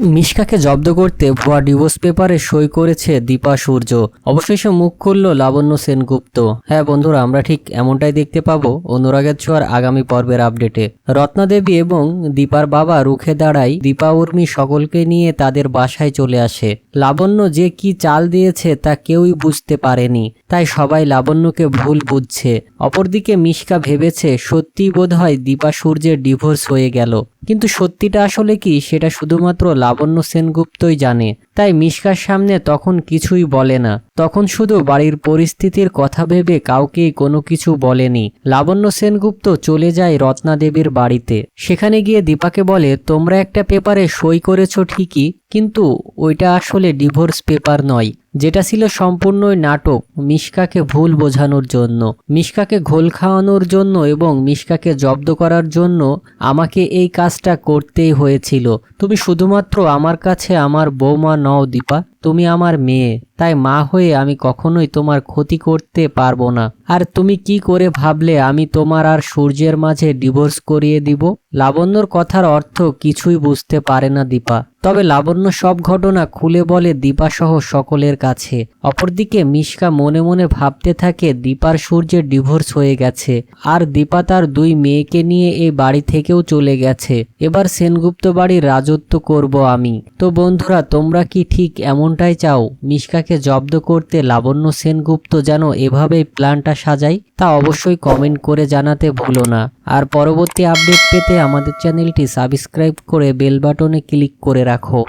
মিশকাকে জব্দ করতে ভুয়া ডিভোর্স পেপারে সই করেছে দীপা সূর্য। অবশ্যই সে মুখ খুলল লাবণ্য সেনগুপ্ত। হ্যাঁ বন্ধুরা, আমরা ঠিক এমনটাই দেখতে পাবো অনুরাগের ছোঁয়ার আগামী পর্বের আপডেটে। রত্নাদেবী এবং দীপার বাবা রুখে দাঁড়ায় দীপা উর্মি সকলকে নিয়ে তাদের বাসায় চলে আসে। লাবণ্য যে কি চাল দিয়েছে তা কেউই বুঝতে পারেনি। তাই সবাই লাবণ্যকে ভুল বুঝছে। অপরদিকে মিশকা ভেবেছে সত্যিই বোধহয় দীপা সূর্যের ডিভোর্স হয়ে গেল। কিন্তু সত্যিটা আসলে কি, সেটা শুধুমাত্র লাবণ্য সেনগুপ্তই জানে। তাই মিশকার সামনে তখন কিছুই বলে না। তখন শুধু বাড়ির পরিস্থিতির কথা ভেবে কাউকে কোনো কিছু বলেনি। লাবণ্য সেনগুপ্ত চলে যায় রত্নাদেবীর বাড়িতে। সেখানে গিয়ে দীপাকে বলে, তোমরা একটা পেপারে সই করেছ ঠিকই, কিন্তু ওইটা আসলে ডিভোর্স পেপার নয়। যেটা ছিল সম্পূর্ণই নাটক মিশকাকে ভুল বোঝানোর জন্য। মিশকাকে ঘোল খাওয়ানোর জন্য এবং মিশকাকে জব্দ করার জন্য আমাকে এই কাজটা করতেই হয়েছিল। তুমি শুধুমাত্র আমার কাছে আমার বৌমা নও, দীপা। তুমি আমার মেয়ে, তাই মা হয়ে আমি কখনোই তোমার ক্ষতি করতে পারব না। আর তুমি কি করে ভাবলে আমি তোমার আর সূর্যের মাঝে ডিভোর্স করিয়ে দিব? লাবণ্যর কথার অর্থ কিছুই বুঝতে পারে না দীপা। তবে লাবণ্য সব ঘটনা খুলে বলে দীপা সহ সকলের কাছে। অপরদিকে মিশকা মনে মনে ভাবতে থাকে দীপার সূর্যের ডিভোর্স হয়ে গেছে। আর দীপা তার দুই মেয়েকে নিয়ে এই বাড়ি থেকেও চলে গেছে। এবার সেনগুপ্ত বাড়ির রাজত্ব করব আমি। তো বন্ধুরা, তোমরা কি ঠিক এমনটাই চাও? মিশকাকে জব্দ করতে লাবণ্য সেনগুপ্ত যেন এভাবেই প্ল্যানটা সাজাই তা অবশ্যই কমেন্ট করে জানাতে ভুলো না। আর পরবর্তী আপডেট পেতে আমাদের চ্যানেলটি সাবস্ক্রাইব করে বেল বাটনে ক্লিক করে রাখো।